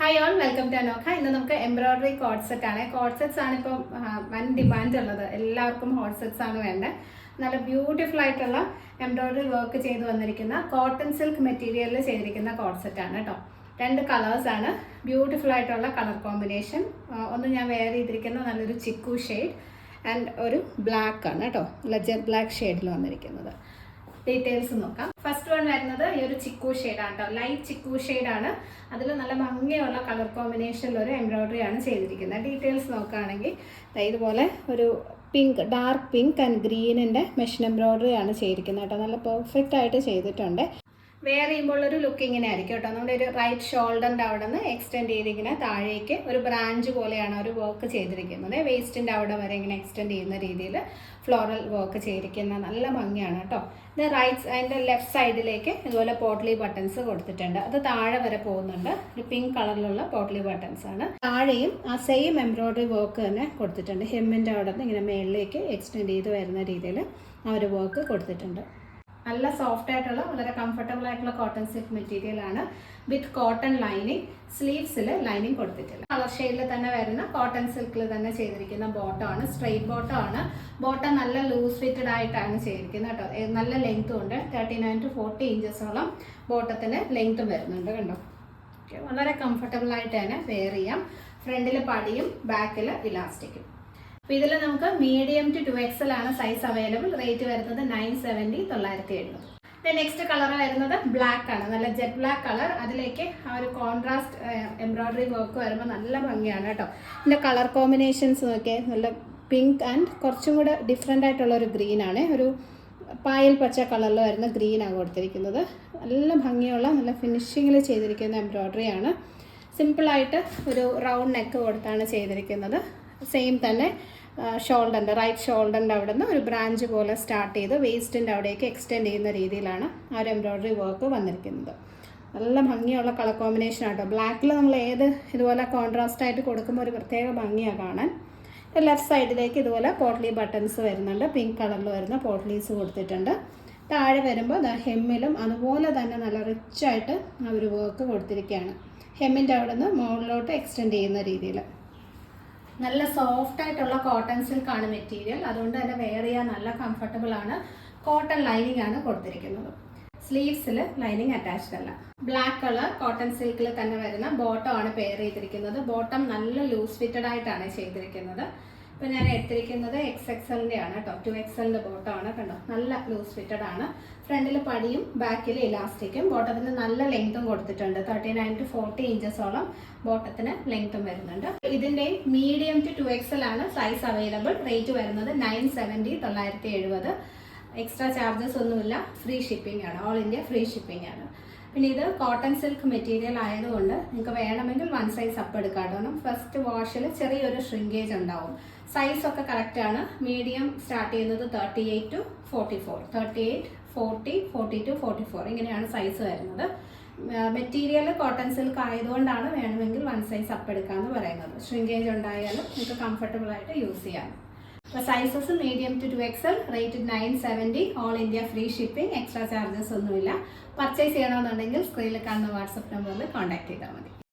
Hi all welcome to Anokha ഇന്ന് നമുക്ക് embroidery coord set ആണ്. കോഡ് സെറ്റ്സ് ആണ് ഇപ്പം വൻ ഡിമാൻഡ് ഉള്ളത്. എല്ലാവർക്കും ഹോട്ട് സെറ്റ്സ് ആണ് വേണ്ടത്. നല്ല ബ്യൂട്ടിഫുൾ ആയിട്ടുള്ള എംബ്രോയിഡറി വർക്ക് ചെയ്ത് വന്നിരിക്കുന്ന കോട്ടൺ സിൽക്ക് മെറ്റീരിയലിൽ ചെയ്തിരിക്കുന്ന കോഡ് സെറ്റ് ആണ് കേട്ടോ രണ്ട് കളേഴ്സ് ആണ്. ബ്യൂട്ടിഫുൾ ആയിട്ടുള്ള കളർ കോമ്പിനേഷൻ ഒന്ന് ഞാൻ വെയർ ചെയ്തിരിക്കുന്ന നല്ലൊരു ചിക്കു ഷെയ്ഡ് ആൻഡ് ഒരു ബ്ലാക്ക് ആണ് കേട്ടോ നല്ല ജെറ്റ് ബ്ലാക്ക് ഷെയ്ഡിൽ വന്നിരിക്കുന്നത്. ഡീറ്റെയിൽസ് നോക്കാം. ഫസ്റ്റ് വൺ വരുന്നത് ഈ ഒരു ചിക്കു ഷെയ്ഡ് ആണ് കേട്ടോ ലൈറ്റ് ചിക്കു ഷെയ്ഡ് ആണ് അതിൽ നല്ല ഭംഗിയുള്ള കളർ കോമ്പിനേഷനിൽ ഒരു എംബ്രോയിഡറി ആണ് ചെയ്തിരിക്കുന്നത്. ഡീറ്റെയിൽസ് നോക്കുകയാണെങ്കിൽ ഇതുപോലെ ഒരു പിങ്ക് ഡാർക്ക് പിങ്ക് ആൻഡ് ഗ്രീനിന്റെ മെഷീൻ എംബ്രോയിഡറി ആണ് ചെയ്തിരിക്കുന്നത് കേട്ടോ നല്ല പെർഫെക്റ്റ് ആയിട്ട് ചെയ്തിട്ടുണ്ട്. വെയർ ചെയ്യുമ്പോൾ ഒരു ലുക്ക് ഇങ്ങനെ ആയിരിക്കും കേട്ടോ. നമ്മുടെ ഒരു റൈറ്റ് ഷോൾഡറിന്റെ അവിടെ നിന്ന് എക്സ്റ്റെൻഡ് ചെയ്തിങ്ങനെ താഴേക്ക് ഒരു ബ്രാഞ്ച് പോലെയാണ് ഒരു വർക്ക് ചെയ്തിരിക്കുന്നത്. വേസ്റ്റിന്റെ അവിടെ വരെ ഇങ്ങനെ എക്സ്റ്റെൻഡ് ചെയ്യുന്ന രീതിയിൽ ഫ്ലോറൽ വർക്ക് ചെയ്തിരിക്കുന്ന നല്ല ഭംഗിയാണ് കേട്ടോ. ഇത് റൈറ്റ് അതിന്റെ ലെഫ്റ്റ് സൈഡിലേക്ക് ഇതുപോലെ പോട്ട്ലി ബട്ടൺസ് കൊടുത്തിട്ടുണ്ട്. അത് താഴെ വരെ പോകുന്നുണ്ട്. ഒരു പിങ്ക് കളറിലുള്ള പോട്ട്ലി ബട്ടൺസ് ആണ്. താഴെയും ആ സെയിം എംബ്രോയിഡറി വർക്ക് തന്നെ കൊടുത്തിട്ടുണ്ട്. ഹെമ്മിന്റെ അവിടെ നിന്ന് ഇങ്ങനെ മേളിലേക്ക് എക്സ്റ്റെൻഡ് ചെയ്ത് വരുന്ന രീതിയിൽ ആ ഒരു വർക്ക് കൊടുത്തിട്ടുണ്ട്. നല്ല സോഫ്റ്റ് ആയിട്ടുള്ള വളരെ കംഫർട്ടബിൾ ആയിട്ടുള്ള കോട്ടൺ സിൽക്ക് മെറ്റീരിയൽ ആണ് വിത്ത് കോട്ടൺ ലൈനിങ് സ്ലീവ്സിൽ ലൈനിങ് കൊടുത്തിട്ടില്ല കളർ ഷെയ്ഡിൽ തന്നെ വരുന്ന കോട്ടൺ സിൽക്കിൽ തന്നെ ചെയ്തിരിക്കുന്ന ബോട്ടം ആണ് സ്ട്രെയിറ്റ് ബോട്ടം ആണ്. ബോട്ടം നല്ല ലൂസ് ഫിറ്റഡ് ആയിട്ടാണ് ചെയ്തിരിക്കുന്നത് കേട്ടോ. നല്ല ലെങ്ത്തും ഉണ്ട്. തേർട്ടി നയൻ ടു ഫോർട്ടി ഇഞ്ചസോളം ബോട്ടത്തിന് ലെങ്ത്തും വരുന്നുണ്ട് കണ്ടോ? വളരെ കംഫർട്ടബിൾ ആയിട്ട് തന്നെ വെയർ ചെയ്യാം. ഫ്രണ്ടിൽ പടിയും ബാക്കിൽ ഇലാസ്റ്റിക്കും അപ്പോൾ ഇതിൽ നമുക്ക് മീഡിയം ടു ടു എക്സൽ ആണ് സൈസ് അവൈലബിൾ റേറ്റ് വരുന്നത് നയൻ സെവന്റി തൊള്ളായിരത്തി എഴുപത് നെക്സ്റ്റ് കളർ വരുന്നത് ബ്ലാക്ക് ആണ്. നല്ല ജെറ്റ് ബ്ലാക്ക് കളർ അതിലേക്ക് ആ ഒരു കോൺട്രാസ്റ്റ് എംബ്രോയിഡറി വർക്ക് വരുമ്പോൾ നല്ല ഭംഗിയാണ് കേട്ടോ. ഇതിന്റെ കളർ കോമ്പിനേഷൻസ് നോക്കിയാൽ നല്ല പിങ്ക് ആൻഡ് കുറച്ചും കൂടെ ഡിഫറെന്റ് ആയിട്ടുള്ള ഒരു ഗ്രീൻ ആണ്. ഒരു പായൽ പച്ച കളറിൽ വരുന്ന ഗ്രീനാണ് കൊടുത്തിരിക്കുന്നത്. നല്ല ഭംഗിയുള്ള നല്ല ഫിനിഷിങ്ങിൽ ചെയ്തിരിക്കുന്ന എംബ്രോയിഡറി ആണ്. സിമ്പിളായിട്ട് ഒരു റൗണ്ട് നെക്ക് കൊടുത്താണ് ചെയ്തിരിക്കുന്നത്. സെയിം തന്നെ ഷോൾഡറിന്റെ റൈറ്റ് ഷോൾഡറിന്റെ അവിടെ നിന്ന് ഒരു ബ്രാഞ്ച് പോലെ സ്റ്റാർട്ട് ചെയ്ത് വേസ്റ്റിന്റെ അവിടേക്ക് എക്സ്റ്റെൻഡ് ചെയ്യുന്ന രീതിയിലാണ് ആ ഒരു എംബ്രോയ്ഡറി വർക്ക് വന്നിരിക്കുന്നത്. നല്ല ഭംഗിയുള്ള കളർ കോമ്പിനേഷൻ ആട്ടോ. ബ്ലാക്കിൽ നമ്മൾ ഏത് ഇതുപോലെ കോൺട്രാസ്റ്റ് ആയിട്ട് കൊടുക്കുമ്പോൾ ഒരു പ്രത്യേക ഭംഗിയാണ് കാണാൻ. ലെഫ്റ്റ് സൈഡിലേക്ക് ഇതുപോലെ പോട്ട്ലി ബട്ടൺസ് വരുന്നുണ്ട്. പിങ്ക് കളറിൽ വരുന്ന പോട്ട്ലീസ് കൊടുത്തിട്ടുണ്ട്. താഴെ വരുമ്പോൾ ഹെമ്മിലും അതുപോലെ തന്നെ നല്ല റിച്ചായിട്ട് ആ ഒരു വർക്ക് കൊടുത്തിരിക്കുകയാണ്. ഹെമ്മിന്റെ അവിടെ നിന്ന് മുകളിലോട്ട് എക്സ്റ്റെൻഡ് ചെയ്യുന്ന രീതിയിൽ നല്ല സോഫ്റ്റ് ആയിട്ടുള്ള കോട്ടൺ സിൽക്ക് ആണ് മെറ്റീരിയൽ അതുകൊണ്ട് തന്നെ വെയർ ചെയ്യാൻ നല്ല കംഫർട്ടബിൾ ആണ്. കോട്ടൺ ലൈനിങ് ആണ് കൊടുത്തിരിക്കുന്നത്. സ്ലീവ്സിൽ ലൈനിങ് അറ്റാച്ച്ഡ് അല്ല. ബ്ലാക്ക് കളർ കോട്ടൺ സിൽക്കിൽ തന്നെ വരുന്ന ബോട്ടം ആണ് പെയർ ചെയ്തിരിക്കുന്നത്. ബോട്ടം നല്ല ലൂസ് ഫിറ്റഡ് ആയിട്ടാണ് ചെയ്തിരിക്കുന്നത്. ഇപ്പൊ ഞാൻ എടുത്തിരിക്കുന്നത് എക്സ് എക്സലിന്റെ ആണ് കേട്ടോ. ടു എക്സലിന്റെ ബോട്ടം ആണ് കണ്ടോ? നല്ല ലൂസ് ഫിറ്റഡ് ആണ്. ഫ്രണ്ടിൽ പടിയും ബാക്കിൽ ഇലാസ്റ്റിക്കും. ബോട്ടത്തിന് നല്ല ലെങ്ത്തും കൊടുത്തിട്ടുണ്ട്. തേർട്ടി നയൻ ടു ഫോർട്ടി ഇഞ്ചസോളം ബോട്ടത്തിന് ലെങ്ത്തും വരുന്നുണ്ട്. ഇതിന്റെ മീഡിയം ടു ടു എക്സൽ ആണ് സൈസ് അവൈലബിൾ റേറ്റ് വരുന്നത് നയൻ സെവന്റി തൊള്ളായിരത്തി എഴുപത്. എക്സ്ട്രാ ചാർജസ് ഒന്നുമില്ല. ഫ്രീ ഷിപ്പിംഗ് ആണ്. ഓൾ ഇന്ത്യ ഫ്രീ ഷിപ്പിംഗ് ആണ്. പിന്നെ ഇത് കോട്ടൺ സിൽക്ക് മെറ്റീരിയൽ ആയതുകൊണ്ട് നിങ്ങൾക്ക് വേണമെങ്കിൽ വൺ സൈസ് അപ്പ് എടുക്കാം കാരണം ഫസ്റ്റ് വാഷിൽ ചെറിയൊരു ഷ്രിങ്കേജ് ഉണ്ടാവും. സൈസ് ഒക്കെ കറക്റ്റ് ആണ്. മീഡിയം സ്റ്റാർട്ട് ചെയ്യുന്നത് thirty eight to forty four thirty eight forty forty two forty four ഇങ്ങനെയാണ് സൈസ് വരുന്നത്. മെറ്റീരിയൽ കോട്ടൺ സിൽക്ക് ആയതുകൊണ്ടാണ് വേണമെങ്കിൽ വൺ സൈസ് അപ്പ് എടുക്കാമെന്ന് പറയുന്നത്. ഷ്രിങ്കേജ് ഉണ്ടായാലും നിങ്ങൾക്ക് കംഫർട്ടബിൾ ആയിട്ട് യൂസ് ചെയ്യാം. അപ്പോൾ sizes medium to two XL rate nine seventy all India free shipping extra charges ഒന്നുമില്ല. പർച്ചേസ് ചെയ്യണമെന്നുണ്ടെങ്കിൽ സ്ക്രീനിൽ കാണുന്ന വാട്സപ്പ് നമ്പറിൽ കോൺടാക്ട് ചെയ്താൽ മതി.